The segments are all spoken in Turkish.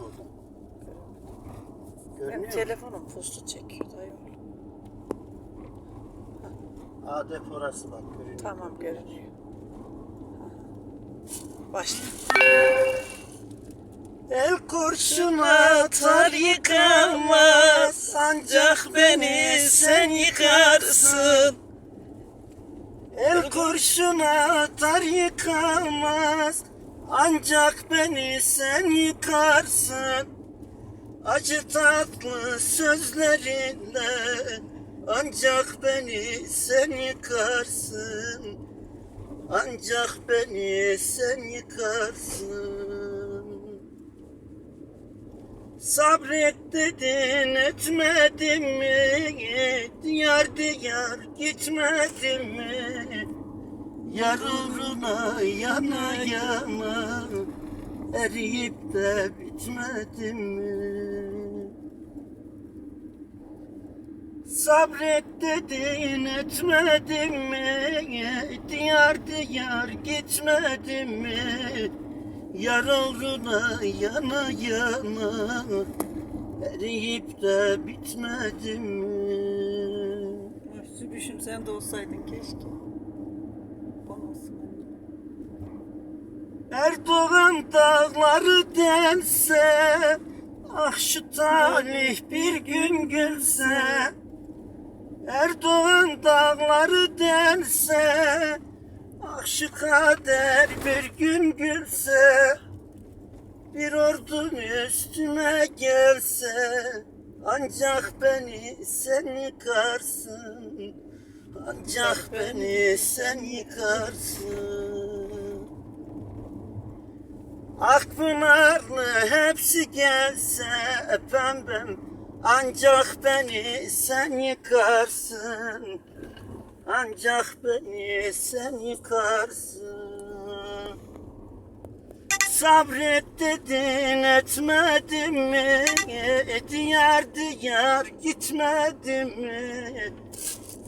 bak. Benim Görünüyor mu? telefonum puslu çekiyor dayı. Adep orası bak görünüyor. Tamam görünüyor. Başla. El kurşun atar yıkamaz Ancak beni sen yıkarsın El kurşun atar yıkamaz Ancak beni sen yıkarsın Acı tatlı sözlerinle Ancak beni sen yıkarsın Ancak beni sen yıkarsın Sabret dedin etmedim mi? Diyar diyar gitmedim mi? Yar yana yana Eriyip de bitmedim mi? Sabret dedin etmedim mi? Diyar diyar gitmedim mi? Yar uğruna yana yana Eriyip de bitmedim mi? Sübüşüm sen de olsaydın keşke. Erdoğan dağları dense Ah şu talih bir gün gülse. Erdoğan dağları dense Ah şu kader bir gün gülse. Bir ordun üstüme gelse Ancak beni sen yıkarsın. Ancak beni sen yıkarsın Akpınarlı hepsi gelse pembem Ancak beni sen yıkarsın. Ancak beni sen yıkarsın. Sabret dedin etmedim mi? Diyar diyar gitmedim mi?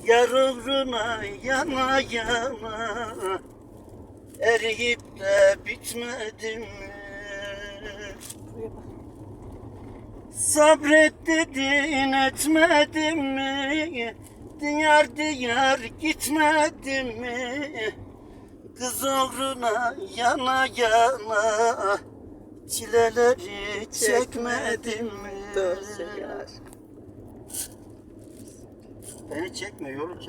Yar uğruna yana yana Eriyip de bitmedim mi? Sabret dedin etmedim mi? Diyar diyar gitmedim mi? Kız uğruna yana yana Çileleri çekmedim mi? Doğru söylüyor aşkım. Beni çekme yolu çek.